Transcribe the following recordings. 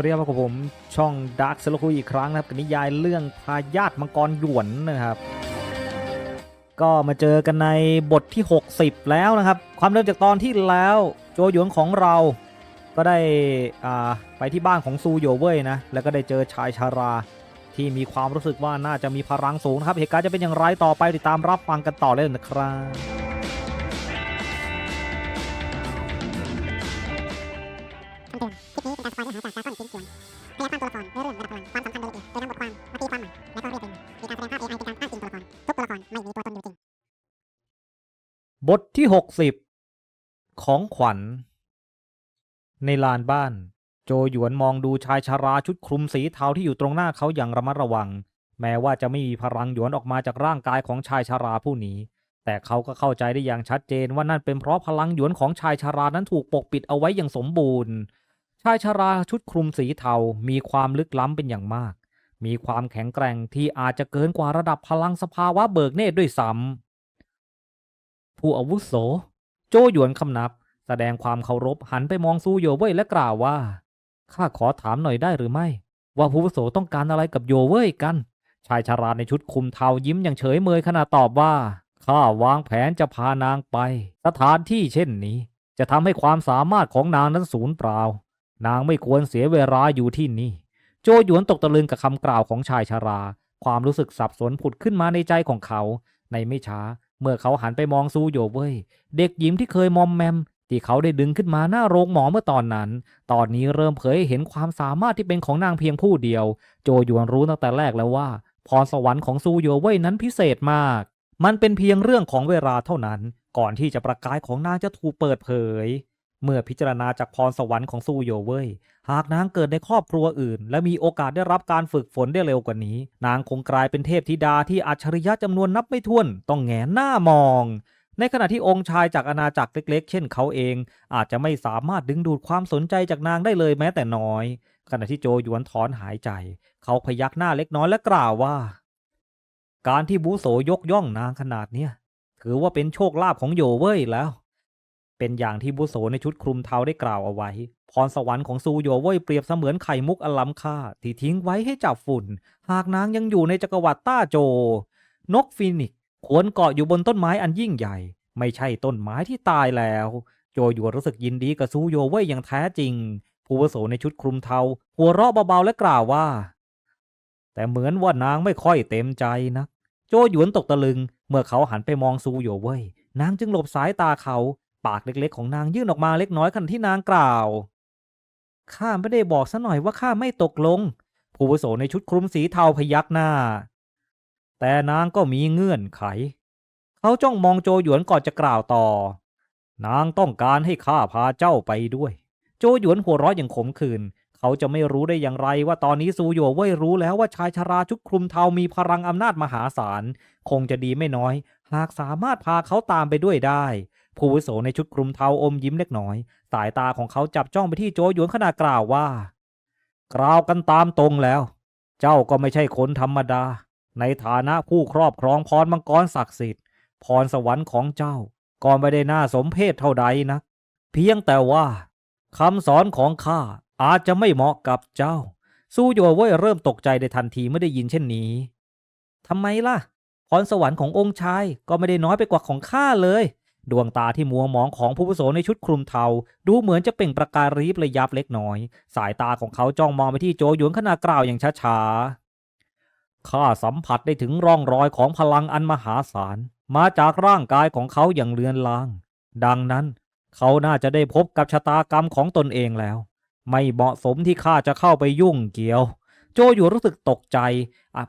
วัสดีครับกับผมช่องด a r k เซลคุยอีกครั้งนะครับกับนิยายเรื่องทายาทมังกรหยวนนะครับ ก็มาเจอกันในบทที่ 60 แล้วนะครับ ความเริ่มจากตอนที่แล้วโจหยวนของเรา ก็ได้อ่าไปที่บ้านของซูโยเว่ยนะแล้วก็ได้เจอชายชาราที่มีความรู้สึกว่าน่าจะมีพลังสูงนะครับเหตุการณ์จะเป็นอย่างไรต่อไปติดตามรับฟังกันต่อเลยนะครับ เตือนคลิปนี้เป็นการสปอยเนื้อหาจากการต้นชิ้นส่วนขยายามตัวละครเนื้อเรื่องระดับพลังความสำคัญโดยละเอียดโดยนำบทความมาตีความใหม่และก็เรียกเป็นมีการแสดงภาพ AI เป็นการอ้างอิงตัวละครทุกตัวละครไม่มีตัวตนอยู่จริงบทที่60ของขวัญ ในลานบ้าน โจหยวนมองดูชายชาราชุดคลุมสีเทาที่อยู่ตรงหน้าเขาอย่างระมัดระวัง แม้ว่าจะไม่มีพลังหยวนออกมาจากร่างกายของชายชาราผู้นี้ แต่เขาก็เข้าใจได้อย่างชัดเจนว่านั่นเป็นเพราะพลังหยวนของชายชารานั้นถูกปกปิดเอาไว้อย่างสมบูรณ์ ชายชาราชุดคลุมสีเทา มีความลึกล้ำเป็นอย่างมาก มีความแข็งแกร่งที่อาจจะเกินกว่าระดับพลังสภาวะเบิกเนตรด้วยซ้ำผู้อาวุโส โจหยวนคำนับ แสดงความเคารพหันไปมองซูโยเว่ยและกล่าวว่า ข้าขอถามหน่อยได้หรือไม่ ว่าผู้อาวุโสต้องการอะไรกับโยเว่ยกัน ชายชาราในชุดคลุมเทายิ้มอย่างเฉยเมยขณะตอบว่า ข้าวางแผนจะพานางไป สถานที่เช่นนี้ จะทำให้ความสามารถของนางนั้นสูญเปล่า นางไม่ควรเสียเวลาอยู่ที่นี่ โจหยวนตกตะลึงกับคำกล่าวของชายชารา ความรู้สึกสับสนผุดขึ้นมาในใจของเขา ในไม่ช้า เมื่อเขาหันไปมองซูโยเว่ยเด็กหญิงที่เคยมอมแมม ที่เขาได้ดึงขึ้นมาหน้าโรงหมอเมื่อตอนนั้น ตอนนี้เริ่มเผยให้เห็นความสามารถที่เป็นของนางเพียงผู้เดียว โจหยวนรู้ตั้งแต่แรกแล้วว่า พรสวรรค์ของซูโยเว่ยนั้นพิเศษมาก มันเป็นเพียงเรื่องของเวลาเท่านั้น ก่อนที่จะประกายของนางจะถูกเปิดเผย เมื่อพิจารณาจากพรสวรรค์ของซูโยเว่ยหากนางเกิดในครอบครัวอื่น และมีโอกาสได้รับการฝึกฝนได้เร็วกว่านี้ นางคงกลายเป็นเทพธิดาที่อัจฉริยะจำนวนนับไม่ถ้วน ต้องแงนหน้ามอง ในขณะที่องค์ชายจากอาณาจักรเล็กๆ เช่นเขาเอง อาจจะไม่สามารถดึงดูดความสนใจจากนางได้เลยแม้แต่น้อย ขณะที่โจหยวนถอนหายใจ เขาพยักหน้าเล็กน้อยและกล่าวว่า การที่บูโสยกย่องนางขนาดเนี้ยถือว่าเป็นโชคลาภของโยเว่ยแล้ว เป็นอย่างที่บุโสในชุดคลุมเทาได้กล่าวเอาไว้ พรสวรรค์ของซูโยเว่ยเปรียบเสมือนไข่มุกอล้ำค่า ที่ทิ้งไว้ให้จับฝุ่น หากนางยังอยู่ในจักรวรรดิต้าโจ นกฟีนิกควรเกาะอยู่บนต้นไม้อันยิ่งใหญ่ ไม่ใช่ต้นไม้ที่ตายแล้ว โจหยวรู้สึกยินดีกับซูโยเว่ยอย่างแท้จริง ผู้วโสในชุดคลุมเทา หัวเราะเบาๆและกล่าวว่า แต่เหมือนว่านางไม่ค่อยเต็มใจนะ โจหยวนตกตะลึง เมื่อเขาหันไปมองซูโยเว่ยนางจึงหลบสายตาเขา ปากเล็กๆของนางยื่นออกมาเล็กน้อยขณะที่นางกล่าว ข้าไม่ได้บอกซะหน่อยว่าข้าไม่ตกลง ผู้วุโสในชุดคลุมสีเทาพยักหน้า แต่นางก็มีเงื่อนไข เขาจ้องมองโจหยวนก่อนจะกล่าวต่อ นางต้องการให้ข้าพาเจ้าไปด้วย โจหยวนหัวเราะอย่างขมขื่นเขาจะไม่รู้ได้อย่างไรว่าตอนนี้ซูโยเว่ยรู้แล้วว่าชายชราชุดคลุมเทามีพลังอำนาจมหาศาล คงจะดีไม่น้อย หากสามารถพาเขาตามไปด้วยได้ ผู้วุโสในชุดคลุมเทาอมยิ้มเล็กน้อย สายตาของเขาจับจ้องไปที่โจหยวนขณะกล่าวว่า กล่าวกันตามตรงแล้ว เจ้าก็ไม่ใช่คนธรรมดา ในฐานะผู้ครอบครองพรมังกรศักดิ์สิทธิ์ พรสวรรค์ของเจ้าก็ไม่ได้น่าสมเพชเท่าใดนะ เพียงแต่ว่าคำสอนของข้าอาจจะไม่เหมาะกับเจ้าซูโยเว่ยเริ่มตกใจในทันทีเมื่อได้ยินเช่นนี้ทำไมล่ะพรสวรรค์ขององค์ชายก็ไม่ได้น้อยไปกว่าของข้าเลย ดวงตาที่มัวหมองของผู้อาวุโสในชุดคลุมเทา ดูเหมือนจะเปล่งประกายรีบระยับเล็กน้อย สายตาของเขาจ้องมองไปที่โจหยวนขณะกล่าวอย่างช้าๆข้าสัมผัสได้ถึงร่องรอยของพลังอันมหาศาล มาจากร่างกายของเขาอย่างเลือนลาง ดังนั้น เขาน่าจะได้พบกับชะตากรรมของตนเองแล้ว ไม่เหมาะสมที่ข้าจะเข้าไปยุ่งเกี่ยว โจอยู่รู้สึกตกใจ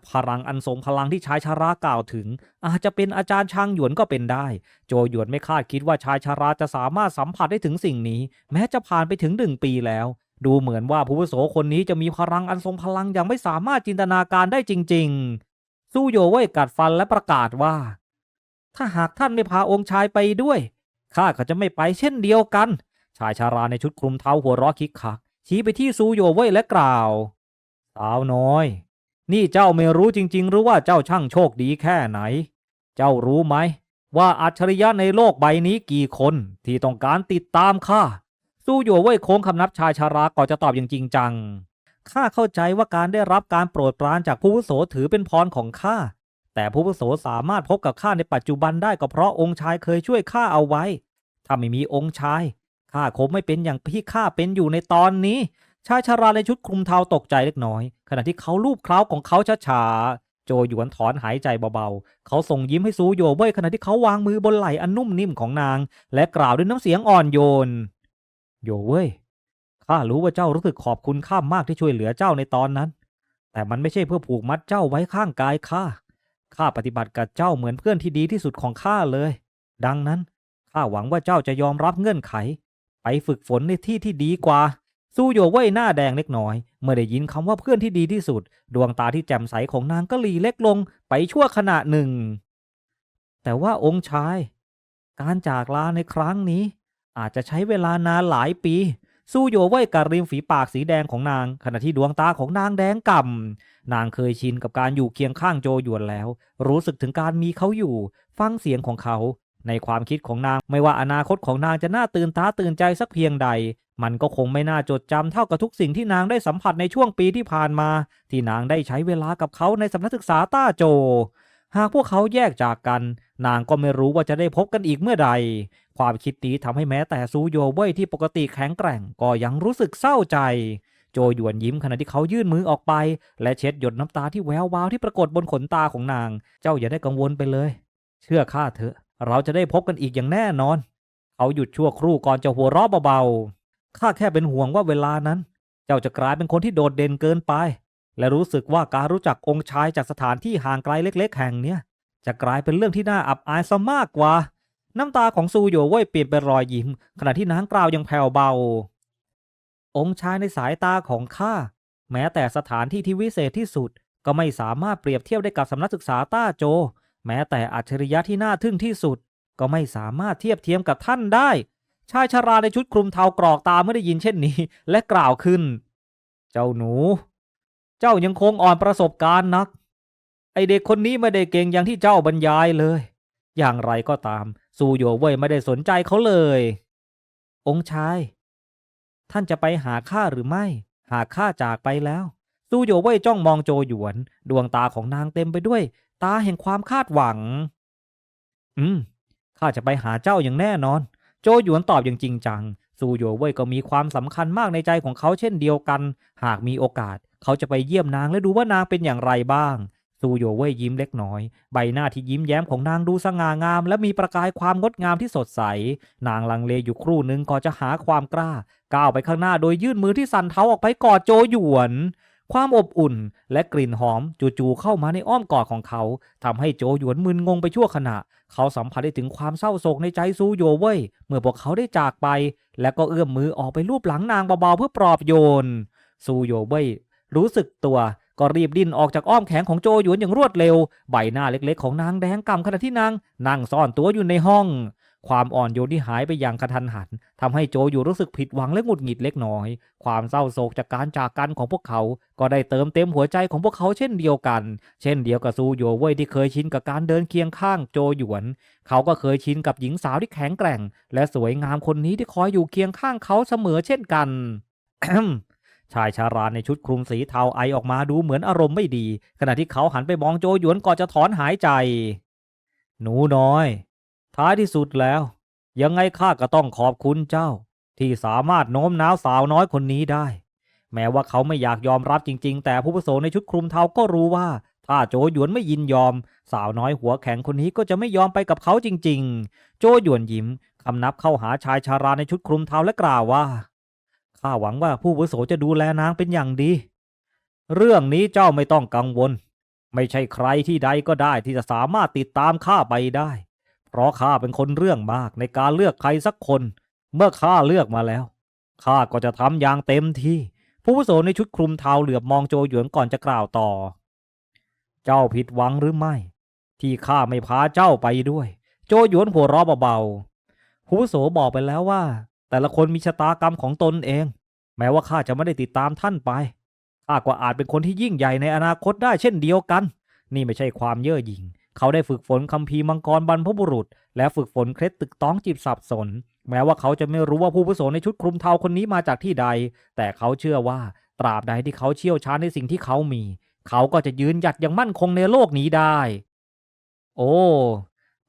พลังอันทรงพลังที่ชายชารากล่าวถึง อาจจะเป็นอาจารย์ช่างหยวนก็เป็นได้ โจหยวนไม่คาดคิดว่าชายชาราจะสามารถสัมผัสได้ถึงสิ่งนี้ แม้จะผ่านไปถึงหนึ่งปีแล้ว ดูเหมือนว่าผู้วุโสคนนี้จะมีพลังอันทรงพลังอย่างไม่สามารถจินตนาการได้จริง ๆ สู้โยเว่ยกัดฟันและประกาศว่า ถ้าหากท่านไม่พาองค์ชายไปด้วยข้าก็จะไม่ไปเช่นเดียวกัน ชายชาราในชุดคลุมเท้าหัวเราะคิกคักชี้ไปที่ซูโยเว่ยและกล่าว สาวน้อย นี่เจ้าไม่รู้จริง ๆ หรือว่าเจ้าช่างโชคดีแค่ไหน เจ้ารู้ไหม ว่าอัจฉริยะในโลกใบนี้กี่คนที่ต้องการติดตามข้าซูโยเว่ยโค้งคำนับชายชาราก่อนจะตอบอย่างจริงจังข้าเข้าใจว่าการได้รับการโปรดปรานจากผู้วุโสถือเป็นพรของข้าแต่ผู้วุโสสามารถพบกับข้าในปัจจุบันได้ก็เพราะองค์ชายเคยช่วยข้าเอาไว้ ถ้าไม่มีองค์ชายข้าคงไม่เป็นอย่างที่ข้าเป็นอยู่ในตอนนี้ ชายชาราในชุดคลุมเทาตกใจเล็กน้อย ขณะที่เขาลูบเคล้าของเขาช้าๆ โจหยวนถอนหายใจเบาๆ เขาส่งยิ้มให้ซูโยเว่ยขณะที่เขาวางมือบนไหล่อันนุ่มนิ่มของนาง และกล่าวด้วยน้ำเสียงอ่อนโยน โยเว่ยข้ารู้ว่าเจ้ารู้สึกขอบคุณข้ามากที่ช่วยเหลือเจ้าในตอนนั้น แต่มันไม่ใช่เพื่อผูกมัดเจ้าไว้ข้างกายข้าข้าปฏิบัติกับเจ้าเหมือนเพื่อนที่ดีที่สุดของข้าเลย ดังนั้นข้าหวังว่าเจ้าจะยอมรับเงื่อนไข ไปฝึกฝนในที่ที่ดีกว่า สู้โยเว่ยหน้าแดงเล็กน้อย เมื่อได้ยินคำว่าเพื่อนที่ดีที่สุด ดวงตาที่แจ่มใสของนางก็หลีเล็กลงไปชั่วขณะหนึ่ง แต่ว่าองค์ชาย การจากลาในครั้งนี้ อาจจะใช้เวลานานหลายปีสู้โยเว่ยกัดริมฝีปากสีแดงของนาง ขณะที่ดวงตาของนางแดงก่ำนางเคยชินกับการอยู่เคียงข้างโจหยวนแล้ว รู้สึกถึงการมีเขาอยู่ ฟังเสียงของเขา ในความคิดของนางไม่ว่าอนาคตของนางจะน่าตื่นตาตื่นใจสักเพียงใด มันก็คงไม่น่าจดจำเท่ากับทุกสิ่งที่นางได้สัมผัสในช่วงปีที่ผ่านมา ที่นางได้ใช้เวลากับเขาในสำนักศึกษาต้าโจ หากพวกเขาแยกจากกัน นางก็ไม่รู้ว่าจะได้พบกันอีกเมื่อใด ความคิดนี้ทำให้แม้แต่ซูโยเว่ยที่ปกติแข็งแกร่งก็ยังรู้สึกเศร้าใจ โจหยวนยิ้มขณะที่เขายื่นมือออกไป และเช็ดหยดน้ำตาที่แวววาวที่ปรากฏบนขนตาของนาง เจ้าอย่าได้กังวลไปเลย เชื่อข้าเถอะ เราจะได้พบกันอีกอย่างแน่นอน เขาหยุดชั่วครู่ก่อนจะหัวเราะเบาๆ ข้าแค่เป็นห่วงว่าเวลานั้น เจ้าจะกลายเป็นคนที่โดดเด่นเกินไป และรู้สึกว่าการรู้จักองค์ชายจากสถานที่ห่างไกลเล็ก ๆ แห่งเนี้ยจะกลายเป็นเรื่องที่น่าอับอายซะมากกว่า น้ำตาของซูโยเว่ยเปลี่ยนเป็นรอยยิ้ม ขณะที่นางกล่าวย่างแผ่วเบา องค์ชายในสายตาของข้าแม้แต่สถานที่ที่วิเศษที่สุด ก็ไม่สามารถเปรียบเทียบได้กับสำนักศึกษาต้าโจ แม้แต่อัจฉริยะที่น่าทึ่งที่สุด ก็ไม่สามารถเทียบเทียมกับท่านได้ ชายชราในชุดคลุมเทากรอกตาเมื่อได้ยินเช่นนี้ และกล่าวขึ้น เจ้าหนู เจ้ายังคงอ่อนประสบการณ์นัก ไอเด็กคนนี้ไม่ได้เก่งอย่างที่เจ้าบรรยายเลย อย่างไรก็ตาม ซูโยเว่ยไม่ได้สนใจเขาเลย องค์ชาย ท่านจะไปหาข้าหรือไม่ หากข้าจากไปแล้วซูโยเว่ยจ้องมองโจหยวน ดวงตาของนางเต็มไปด้วย ตาแห่งความคาดหวัง อืมข้าจะไปหาเจ้าอย่างแน่นอน โจหยวนตอบอย่างจริงจัง ซูโยเว่ยก็มีความสำคัญมากในใจของเขาเช่นเดียวกัน หากมีโอกาส เขาจะไปเยี่ยมนางและดูว่านางเป็นอย่างไรบ้าง ซูโยเว่ยยิ้มเล็กน้อย ใบหน้าที่ยิ้มแย้มของนางดูสง่างาม และมีประกายความงดงามที่สดใส นางลังเลอยู่ครู่หนึ่งก่อนจะหาความกล้า ก้าวไปข้างหน้าโดยยื่นมือที่สั่นเทาออกไปกอดโจหยวน ความอบอุ่น และกลิ่นหอมจู่ๆเข้ามาในอ้อมกอดของเขาทำให้โจหยวนมึนงงไปชั่วขณะ เขาสัมผัสได้ถึงความเศร้าโศกในใจซูโยเว่ยเมื่อพวกเขาได้จากไป และก็เอื้อมมือออกไปลูบหลังนางเบาๆเพื่อปลอบโยนซูโยเว่ยรู้สึกตัวก็รีบดิ้นออกจากอ้อมแขนของโจหยวนอย่างรวดเร็ว ใบหน้าเล็กๆของนางแดงก่ำขณะที่นางนั่งซ่อนตัวอยู่ในห้อง ความอ่อนโยนที่หายไปอย่างกระทันหันทำให้โจอยู่รู้สึกผิดหวังและหงุดหงิดเล็กน้อย ความเศร้าโศกจากการจากกันของพวกเขา ก็ได้เติมเต็มหัวใจของพวกเขาเช่นเดียวกัน เช่นเดียวกับซูโยเว่ยที่เคยชินกับการเดินเคียงข้างโจหยวน เขาก็เคยชินกับหญิงสาวที่แข็งแกร่ง และสวยงามคนนี้ที่คอยอยู่เคียงข้างเขาเสมอเช่นกันชายชาราในชุดคลุมสีเทาไอออกมาดูเหมือนอารมณ์ไม่ดี ขณะที่เขาหันไปมองโจหยวนก่อนจะถอนหายใจ หนูน้อย ท้ายที่สุดแล้ว ยังไงข้าก็ต้องขอบคุณเจ้า ที่สามารถโน้มน้าวสาวน้อยคนนี้ได้ แม้ว่าเขาไม่อยากยอมรับจริง ๆ แต่ผู้ประโสในชุดคลุมเทาก็รู้ว่า ถ้าโจหยวนไม่ยินยอม สาวน้อยหัวแข็งคนนี้ก็จะไม่ยอมไปกับเขาจริง ๆ โจหยวนยิ้มคำนับเข้าหาชายชาราในชุดคลุมเทาและกล่าวว่าข้าหวังว่าผู้วุโสจะดูแลนางเป็นอย่างดี เรื่องนี้เจ้าไม่ต้องกังวล ไม่ใช่ใครที่ใดก็ได้ที่จะสามารถติดตามข้าไปได้ เพราะข้าเป็นคนเรื่องมากในการเลือกใครสักคน เมื่อข้าเลือกมาแล้วข้าก็จะทำอย่างเต็มที่ ผู้อาวุโสในชุดคลุมเทาเหลือบมองโจหยวนก่อนจะกล่าวต่อ เจ้าผิดหวังหรือไม่ ที่ข้าไม่พาเจ้าไปด้วย โจหยวนหัวเราะเบาๆผู้อาวุโสบอกไปแล้วว่า แต่ละคนมีชะตากรรมของตนเอง แม้ว่าข้าจะไม่ได้ติดตามท่านไปข้าก็อาจเป็นคนที่ยิ่งใหญ่ในอนาคตได้เช่นเดียวกัน นี่ไม่ใช่ความเย่อหยิ่ง เขาได้ฝึกฝนคัมภีร์มังกรบรรพบุรุษ และฝึกฝนเคล็ดตึกต้องจีบสับสน แม้ว่าเขาจะไม่รู้ว่าผู้อาวุโสในชุดคลุมเทาคนนี้มาจากที่ใด แต่เขาเชื่อว่าตราบใดที่เขาเชี่ยวชาญในสิ่งที่เขามี เขาก็จะยืนหยัดอย่างมั่นคงในโลกนี้ได้ โอ้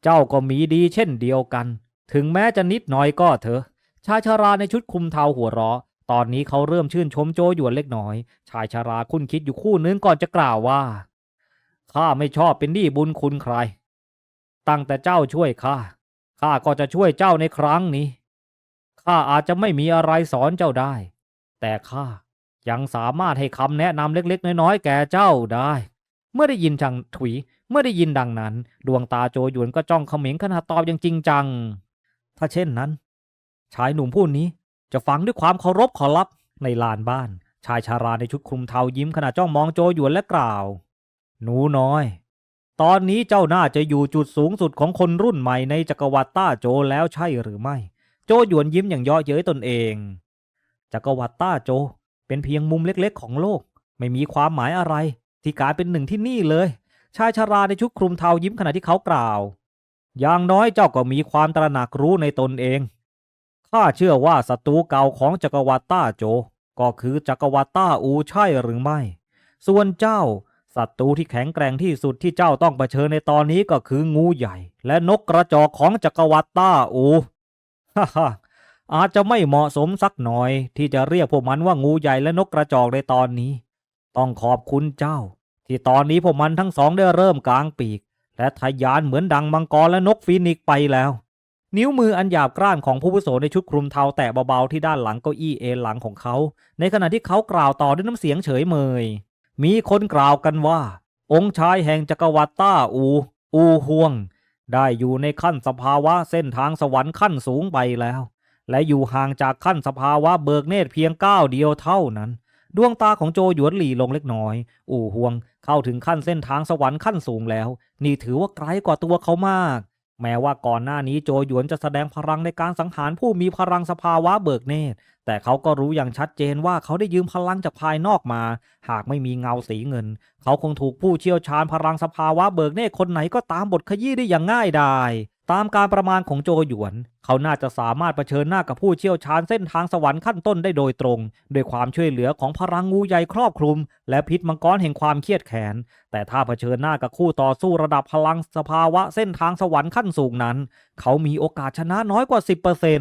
เจ้าก็มีดีเช่นเดียวกัน ถึงแม้จะนิดหน่อยก็เถอะ ชายชาราในชุดคลุมเทาหัวเราะ ตอนนี้เขาเริ่มชื่นชมโจหยวนเล็กน้อย ชายชาราคุ้นคิดอยู่คู่นึงก่อนจะกล่าวว่า ข้าไม่ชอบเป็นหนี้บุญคุณใคร ตั้งแต่เจ้าช่วยข้า ข้าก็จะช่วยเจ้าในครั้งนี้ ข้าอาจจะไม่มีอะไรสอนเจ้าได้ แต่ข้ายังสามารถให้คำแนะนำเล็ก ๆ น้อยๆแก่เจ้าได้ เมื่อได้ยินจังถุยเมื่อได้ยินดังนั้น ดวงตาโจหยวนก็จ้องเขม็งขณะตอบอย่างจริงจัง ถ้าเช่นนั้น ชายหนุ่มผู้นี้จะฟังด้วยความเคารพขอรับในลานบ้าน ชายชาราในชุดคลุมเทายิ้มขณะจ้องมองโจหยวนและกล่าว หนูน้อย ตอนนี้เจ้าน่าจะอยู่จุดสูงสุดของคนรุ่นใหม่ในจักรวรรดิต้าโจแล้วใช่หรือไม่ โจหยวนยิ้มอย่างเยาะเย้ยตนเอง จักรวรรดิต้าโจเป็นเพียงมุมเล็กๆ ของโลก ไม่มีความหมายอะไร ที่กลายเป็นหนึ่งที่นี่เลย ชายชาราในชุดคลุมเทายิ้มขณะที่เขากล่าว อย่างน้อยเจ้าก็มีความตระหนักรู้ในตนเองข้าเชื่อว่าศัตรูเก่าของจักรวรรดิต้าโจ ก็คือจักรวรรดิต้าอูใช่หรือไม่ ส่วนเจ้า ศัตรูที่แข็งแกร่งที่สุดที่เจ้าต้องเผชิญในตอนนี้ก็คืองูใหญ่ และนกกระจอกของจักรวรรดิต้าอูฮ่าฮ่าอาจจะไม่เหมาะสมสักหน่อย ที่จะเรียกพวกมันว่างูใหญ่และนกกระจอกในตอนนี้ ต้องขอบคุณเจ้า ที่ตอนนี้พวกมันทั้งสองได้เริ่มกลางปีก และทะยานเหมือนดังมังกรและนกฟีนิกไปแล้ว นิ้วมืออันหยาบกร้านของผู้อาวุโสในชุดคลุมเทาแตะเบาๆที่ด้านหลังเก้าอี้เอนหลังของเขา ในขณะที่เขากล่าวต่อด้วยน้ำเสียงเฉยเมย มีคนกล่าวกันว่า องค์ชายแห่งจักรวรรดิต้าอู อูฮวง ได้อยู่ในขั้นสภาวะเส้นทางสวรรค์ขั้นสูงไปแล้ว และอยู่ห่างจากขั้นสภาวะเบิกเนตรเพียงก้าวเดียวเท่านั้น ดวงตาของโจหยวนหลีลงเล็กน้อย อู่ฮวงเข้าถึงขั้นเส้นทางสวรรค์ขั้นสูงแล้ว นี่ถือว่าไกลกว่าตัวเขามาก แม้ว่าก่อนหน้านี้โจหยวนจะแสดงพลังในการสังหารผู้มีพลังสภาวะเบิกเนตร แต่เขาก็รู้อย่างชัดเจนว่าเขาได้ยืมพลังจากภายนอกมา หากไม่มีเงาสีเงิน เขาคงถูกผู้เชี่ยวชาญพลังสภาวะเบิกเนตรคนไหนก็ตามบทขยี้ได้อย่างง่ายดาย ตามการประมาณของโจหยวน เขาน่าจะสามารถเผชิญหน้ากับผู้เชี่ยวชาญเส้นทางสวรรค์ขั้นต้นได้โดยตรงด้วยความช่วยเหลือของพลังงูใหญ่ครอบคลุม และพิษมังกรแห่งความเครียดแค้นแต่ถ้าเผชิญหน้ากับคู่ต่อสู้ระดับพลังสภาวะเส้นทางสวรรค์ขั้นสูงนั้น เขามีโอกาสชนะน้อยกว่า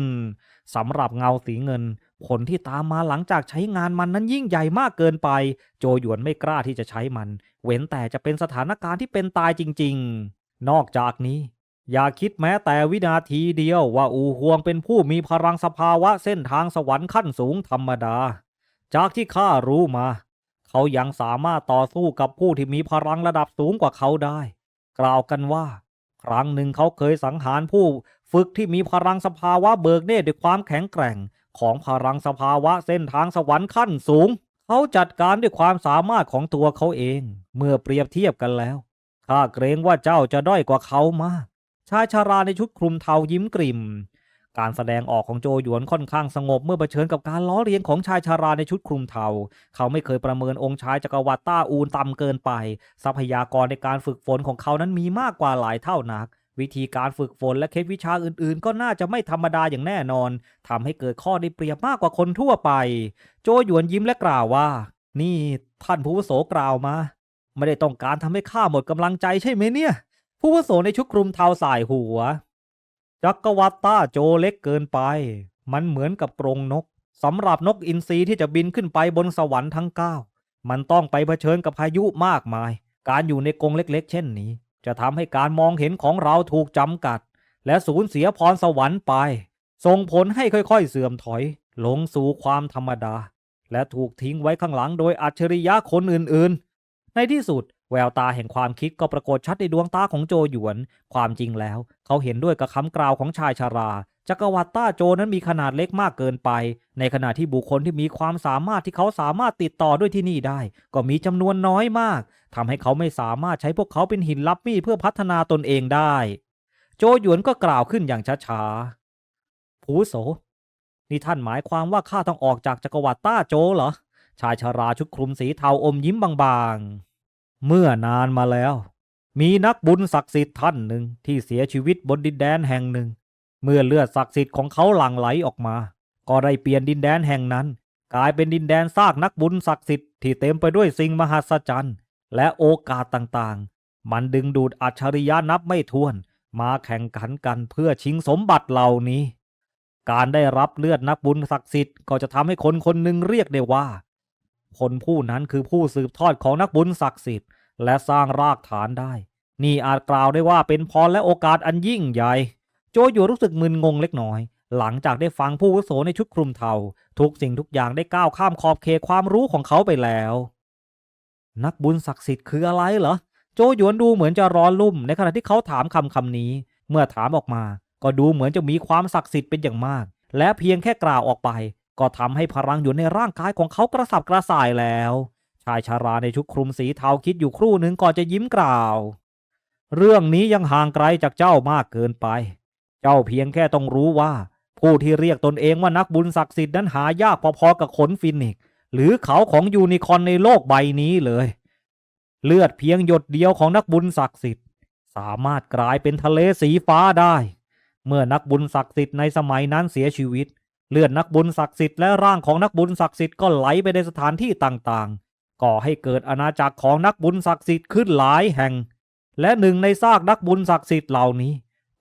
10%สำหรับเงาสีเงิน ผลที่ตามมาหลังจากใช้งานมันนั้นยิ่งใหญ่มากเกินไป โจหยวนไม่กล้าที่จะใช้มัน เว้นแต่จะเป็นสถานการณ์ที่เป็นตายจริง ๆ นอกจากนี้ อย่าคิดแม้แต่วินาทีเดียวว่าอูฮวงเป็นผู้มีพลังสภาวะเส้นทางสวรรค์ขั้นสูงธรรมดา จากที่ข้ารู้มา เขายังสามารถต่อสู้กับผู้ที่มีพลังระดับสูงกว่าเขาได้ กล่าวกันว่า ครั้งหนึ่งเขาเคยสังหารผู้ฝึกที่มีพลังสภาวะเบิกเนตรด้วยความแข็งแกร่ง ของพลังสภาวะเส้นทางสวรรค์ขั้นสูง เขาจัดการด้วยความสามารถของตัวเขาเอง เมื่อเปรียบเทียบกันแล้วข้าเกรงว่าเจ้าจะด้อยกว่าเขามาก ชายชาราในชุดคลุมเทายิ้มกริ่ม การแสดงออกของโจหยวนค่อนข้างสงบเมื่อเผชิญกับการล้อเลียนของชายชาราในชุดคลุมเทา เขาไม่เคยประเมินองค์ชายจักรวรรดิต้าอูนต่ำเกินไป ทรัพยากรในการฝึกฝนของเขานั้นมีมากกว่าหลายเท่านักวิธีการฝึกฝนและเคล็ดวิชาอื่นๆ ก็น่าจะไม่ธรรมดาอย่างแน่นอนทำให้เกิดข้อได้เปรียบมากกว่าคนทั่วไป โจหยวนยิ้มและกล่าวว่า นี่ท่านผู้วุโสกล่าวมา ไม่ได้ต้องการทำให้ข้าหมดกำลังใจใช่ไหมเนี่ย ผู้วุโสในชุดคลุมเทาสายหัว จักรวรรดิต้าโจเล็กเกินไป มันเหมือนกับกรงนกสำหรับนกอินทรีที่จะบินขึ้นไปบนสวรรค์ทั้งเก้ามันต้องไปเผชิญกับพายุมากมาย การอยู่ในกรงเล็กๆ เช่นนี้ จะทำให้การมองเห็นของเราถูกจำกัด และสูญเสียพรสวรรค์ไป ส่งผลให้ค่อยๆ เสื่อมถอยลงสู่ความธรรมดา และถูกทิ้งไว้ข้างหลังโดยอัจฉริยะคนอื่นๆ ในที่สุด แววตาแห่งความคิดก็ปรากฏชัดในดวงตาของโจหยวน ความจริงแล้ว เขาเห็นด้วยกับคำกล่าวของชายชารา จักรวรรดิต้าโจนั้นมีขนาดเล็กมากเกินไป ในขณะที่บุคคลที่มีความสามารถที่เขาสามารถติดต่อด้วยที่นี่ได้ ก็มีจำนวนน้อยมาก ทำให้เขาไม่สามารถใช้พวกเขาเป็นหินลับมีเพื่อพัฒนาตนเองได้ โจหยวนก็กล่าวขึ้นอย่างช้าๆผูโส นี่ท่านหมายความว่าข้าต้องออกจากจักรวรรดิต้าโจเหรอ ชายชาราชุดคลุมสีเทาอมยิ้มบางๆ เมื่อนานมาแล้ว มีนักบุญศักดิ์สิทธิ์ท่านหนึ่งที่เสียชีวิตบนดินแดนแห่งหนึ่ง เมื่อเลือดศักดิ์สิทธิ์ของเขาหลั่งไหลออกมา ก็ได้เปลี่ยนดินแดนแห่งนั้น กลายเป็นดินแดนซากนักบุญศักดิ์สิทธิ์ที่เต็มไปด้วยสิ่งมหัศจรรย์และโอกาสต่างๆ มันดึงดูดอัจฉริยะนับไม่ถ้วน มาแข่งขันกันเพื่อชิงสมบัติเหล่านี้ การได้รับเลือดนักบุญศักดิ์สิทธิ์ก็จะทำให้คนคนหนึ่งเรียกได้ว่า คนผู้นั้นคือผู้สืบทอดของนักบุญศักดิ์สิทธิ์และสร้างรากฐานได้ นี่อาจกล่าวได้ว่าเป็นพรและโอกาสอันยิ่งใหญ่ โจหยวรู้สึกมึนงงเล็กน้อย หลังจากได้ฟังผู้วุโสในชุดคลุมเทา ทุกสิ่งทุกอย่างได้ก้าวข้ามขอบเขตความรู้ของเขาไปแล้ว นักบุญศักดิ์สิทธิ์คืออะไรเหรอ โจหยวนดูเหมือนจะร้อนลุ่ม ในขณะที่เขาถามคำคำนี้ เมื่อถามออกมา ก็ดูเหมือนจะมีความศักดิ์สิทธิ์เป็นอย่างมาก และเพียงแค่กล่าวออกไป ก็ทำให้พลังอยู่ในร่างกายของเขากระสับกระส่ายแล้ว ชายชาราในชุดคลุมสีเทาคิดอยู่ครู่หนึ่งก่อนจะยิ้มกล่าว เรื่องนี้ยังห่างไกลจากเจ้ามากเกินไป เจ้าเพียงแค่ต้องรู้ว่า ผู้ที่เรียกตนเองว่านักบุญศักดิ์สิทธิ์นั้นหายากพอๆกับขนฟินิกหรือเขาของยูนิคอนในโลกใบนี้เลย เลือดเพียงหยดเดียวของนักบุญศักดิ์สิทธิ์ สามารถกลายเป็นทะเลสีฟ้าได้ เมื่อนักบุญศักดิ์สิทธิ์ในสมัยนั้นเสียชีวิต เลือดนักบุญศักดิ์สิทธิ์และร่างของนักบุญศักดิ์สิทธิ์ก็ไหลไปในสถานที่ต่างๆ ก่อให้เกิดอาณาจักรของนักบุญศักดิ์สิทธิ์ขึ้นหลายแห่ง และหนึ่งในซากนักบุญศักดิ์สิทธิ์เหล่านี้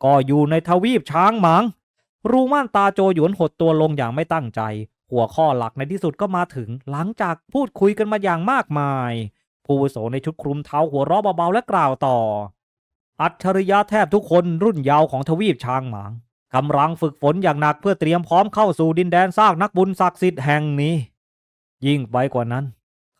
ก็อยู่ในทวีปช้างหมาง รูม่านตาโจหยวนหดตัวลงอย่างไม่ตั้งใจ หัวข้อหลักในที่สุดก็มาถึง หลังจากพูดคุยกันมาอย่างมากมายผู้วุโสในชุดคลุมเท้าหัวเราะเบาๆและกล่าวต่อ อัจฉริยะแทบทุกคนรุ่นเยาว์ของทวีปช้างหมาง กำลังฝึกฝนอย่างหนักเพื่อเตรียมพร้อมเข้าสู่ดินแดนซากนักบุญศักดิ์สิทธิ์แห่งนี้ ยิ่งไปกว่านั้น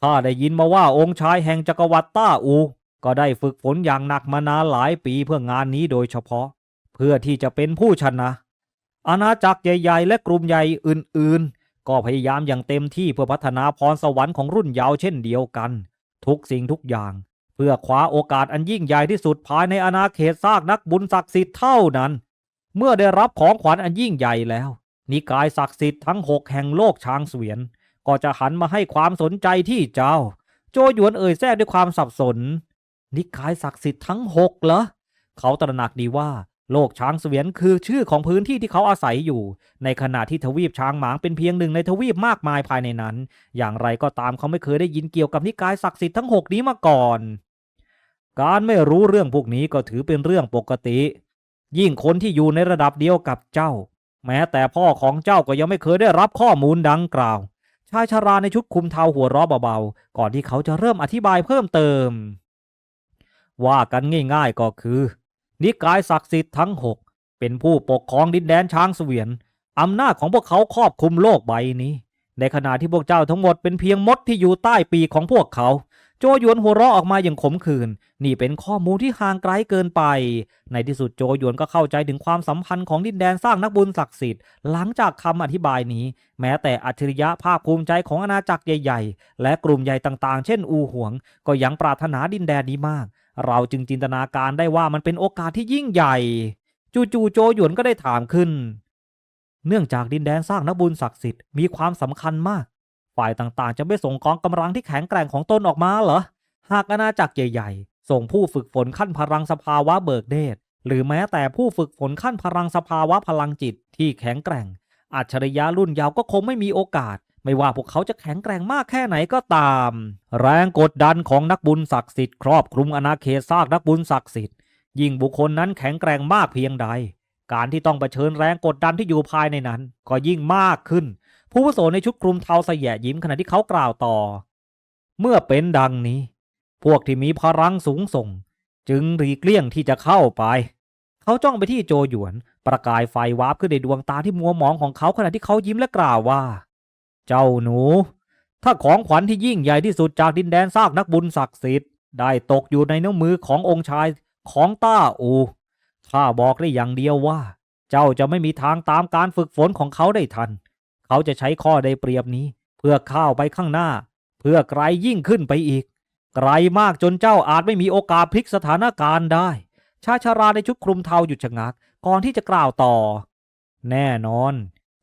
ข้าได้ยินมาว่าองค์ชายแห่งจักรวรรดิต้าอู ก็ได้ฝึกฝนอย่างหนักมานานหลายปีเพื่องานนี้โดยเฉพาะ เพื่อที่จะเป็นผู้ชนะ อาณาจักรใหญ่ ๆ และกลุ่มใหญ่อื่น ๆ ก็พยายามอย่างเต็มที่เพื่อพัฒนาพรสวรรค์ของรุ่นเยาว์เช่นเดียวกัน ทุกสิ่งทุกอย่าง เพื่อคว้าโอกาสอันยิ่งใหญ่ที่สุดภายในอาณาเขตซากนักบุญศักดิ์สิทธิ์เท่านั้น เมื่อได้รับของขวัญอันยิ่งใหญ่แล้ว นิกายศักดิ์สิทธิ์ทั้งหกแห่งโลกช้างเสวียน ก็จะหันมาให้ความสนใจที่เจ้า โจหยวนเอ่ยแทรกด้วยความสับสน นิกายศักดิ์สิทธิ์ทั้งหกเหรอเขาตระหนักดีว่า โลกช้างเสวียนคือชื่อของพื้นที่ที่เขาอาศัยอยู่ ในขณะที่ทวีปช้างหมางเป็นเพียงหนึ่งในทวีปมากมายภายในนั้น อย่างไรก็ตามเขาไม่เคยได้ยินเกี่ยวกับนิกายศักดิ์สิทธิ์ทั้งหกนี้มาก่อน การไม่รู้เรื่องพวกนี้ก็ถือเป็นเรื่องปกติ ยิ่งคนที่อยู่ในระดับเดียวกับเจ้า แม้แต่พ่อของเจ้าก็ยังไม่เคยได้รับข้อมูลดังกล่าว ชายชาราในชุดคลุมเทาหัวเราะเบาๆ ก่อนที่เขาจะเริ่มอธิบายเพิ่มเติม ว่ากันง่ายๆก็คือ นิกายศักดิ์สิทธิ์ทั้งหกเป็นผู้ปกครองดินแดนช้างเสวียนอำนาจของพวกเขาครอบคลุมโลกใบนี้ ในขณะที่พวกเจ้าทั้งหมดเป็นเพียงมดที่อยู่ใต้ปีกของพวกเขา โจหยวนหัวเราะออกมาอย่างขมขื่นนี่เป็นข้อมูลที่ห่างไกลเกินไป ในที่สุดโจหยวนก็เข้าใจถึงความสัมพันธ์ของดินแดนสร้างนักบุญศักดิ์สิทธิ์หลังจากคำอธิบายนี้ แม้แต่อัจฉริยะภาคภูมิใจของอาณาจักรใหญ่ ๆ และกลุ่มใหญ่ต่างๆ เช่น อูหวง ก็ยังปรารถนาดินแดนนี้มาก เราจึงจินตนาการได้ว่ามันเป็นโอกาสที่ยิ่งใหญ่ จู่ๆโจหยวนก็ได้ถามขึ้น เนื่องจากดินแดนสร้างนักบุญศักดิ์สิทธิ์มีความสำคัญมาก ฝ่ายต่างๆ จะไม่ส่งกองกำลังที่แข็งแกร่งของตนออกมาเหรอ หากอาณาจักรใหญ่ ๆ ส่งผู้ฝึกฝนขั้นพลังสภาวะเบิกเนตรหรือแม้แต่ผู้ฝึกฝนขั้นพลังสภาวะพลังจิตที่แข็งแกร่ง อัจฉริยะรุ่นยาวก็คงไม่มีโอกาส ไม่ว่าพวกเขาจะแข็งแกร่งมากแค่ไหนก็ตาม แรงกดดันของนักบุญศักดิ์สิทธิ์ครอบคลุมอาณาเขตซากนักบุญศักดิ์สิทธิ์ยิ่งบุคคลนั้นแข็งแกร่งมากเพียงใด การที่ต้องเผชิญแรงกดดันที่อยู่ภายในนั้น ก็ยิ่งมากขึ้น ผู้วุโสในชุดคลุมเทาสแยะยิ้มขณะที่เขากล่าวต่อ เมื่อเป็นดังนี้ พวกที่มีพลังสูงส่ง จึงหลีกเลี่ยงที่จะเข้าไป เขาจ้องไปที่โจหยวน ประกายไฟวาบขึ้นในดวงตาที่มัวหมองของเขาขณะที่เขายิ้มและกล่าวว่า เจ้าหนู ถ้าของขวัญที่ยิ่งใหญ่ที่สุดจากดินแดนซากนักบุญศักดิ์สิทธิ์ ได้ตกอยู่ในนิ้วมือขององค์ชายของต้าอูข้าบอกได้อย่างเดียวว่า เจ้าจะไม่มีทางตามการฝึกฝนของเขาได้ทัน เขาจะใช้ข้อได้เปรียบนี้ เพื่อข้าวไปข้างหน้า เพื่อไกลยิ่งขึ้นไปอีก ไกลมากจนเจ้าอาจไม่มีโอกาสพลิกสถานการณ์ได้ ชายชาราในชุดคลุมเทาหยุดชะงักก่อนที่จะกล่าวต่อ แน่นอน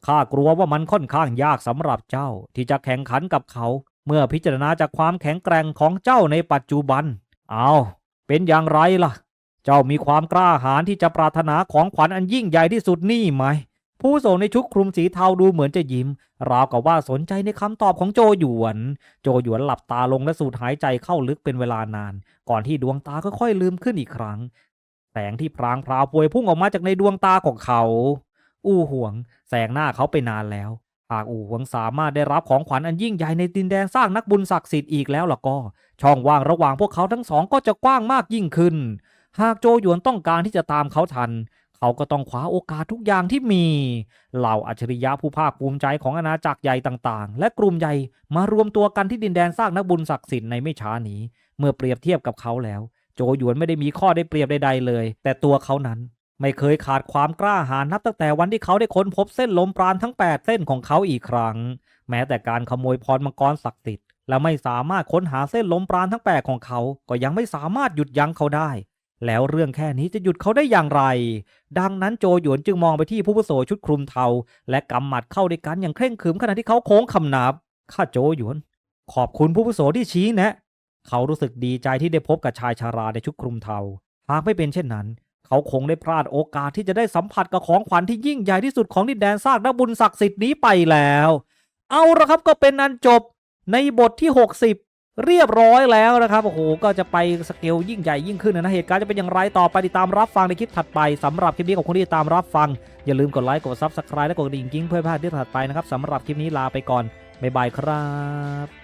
ข้ากลัวว่ามันค่อนข้างยากสำหรับเจ้าที่จะแข่งขันกับเขา เมื่อพิจารณาจากความแข็งแกร่งของเจ้าในปัจจุบัน เอาเป็นอย่างไรล่ะ เจ้ามีความกล้าหาญที่จะปรารถนาของขวัญอันยิ่งใหญ่ที่สุดนี่ไหม ผู้อาวุโสในชุดคลุมสีเทาดูเหมือนจะยิ้ม ราวกับว่าสนใจในคำตอบของโจหยวน โจหยวนหลับตาลงและสูดหายใจเข้าลึกเป็นเวลานาน ก่อนที่ดวงตาค่อยๆลืมขึ้นอีกครั้ง แสงที่พรางพราวพวยพุ่งออกมาจากในดวงตาของเขา อู้หวง แสงหน้าเขาไปนานแล้ว หากอู่หวงสามารถได้รับของขวัญอันยิ่งใหญ่ในดินแดนสร้างนักบุญศักดิ์สิทธิ์อีกแล้วล่ะก็ ช่องว่างระหว่างพวกเขาทั้งสองก็จะกว้างมากยิ่งขึ้น หากโจหยวนต้องการที่จะตามเขาทัน เขาก็ต้องคว้าโอกาสทุกอย่างที่มี เหล่าอัจฉริยะผู้ภาคภูมิใจของอาณาจักรใหญ่ต่างๆ และกลุ่มใหญ่มารวมตัวกันที่ดินแดนสร้างนักบุญศักดิ์สิทธิ์ในไม่ช้านี้ เมื่อเปรียบเทียบกับเขาแล้ว โจหยวนไม่ได้มีข้อได้เปรียบใดๆเลย แต่ตัวเขานั้นไม่เคยขาดความกล้าหาญนับตั้งแต่วันที่เขาได้ค้นพบเส้นลมปราณทั้ง 8 เส้นของเขาอีกครั้ง แม้แต่การขโมยพรมังกรศักดิ์สิทธิ์และไม่สามารถค้นหาเส้นลมปราณทั้งแปดของเขา ก็ยังไม่สามารถหยุดยั้งเขาได้ แล้วเรื่องแค่นี้จะหยุดเขาได้อย่างไร ดังนั้นโจหยวนจึงมองไปที่ผู้อาวุโสชุดคลุมเทา และกำหมัดเข้าด้วยกันอย่างเคร่งขรึมขณะที่เขาโค้งคำนับข้าโจหยวน ขอบคุณผู้อาวุโสที่ชี้แนะ เขารู้สึกดีใจที่ได้พบกับชายชาราในชุดคลุมเทา หากไม่เป็นเช่นนั้น เขาคงได้พลาดโอกาสที่จะได้สัมผัสกับของขวัญที่ยิ่งใหญ่ที่สุดของดินแดนซากนักบุญศักดิ์สิทธิ์นี้ไปแล้ว เอาละครับก็เป็นอันจบในบทที่ 60 เรียบร้อยแล้วนะครับโอ้โหก็จะไปสเกลยิ่งใหญ่ยิ่งขึ้นนะเหตุการณ์จะเป็นอย่างไรต่อไปติดตามรับฟังในคลิปถัดไปสำหรับคลิปนี้ขอบคุณที่ติดตามรับฟัง อย่าลืมกดไลค์กดซับสไครต์และกดกระดิ่งกิ้งเพื่อไม่พลาดที่ถัดไปนะครับสำหรับคลิปนี้ลาไปก่อนบ๊ายบายครับ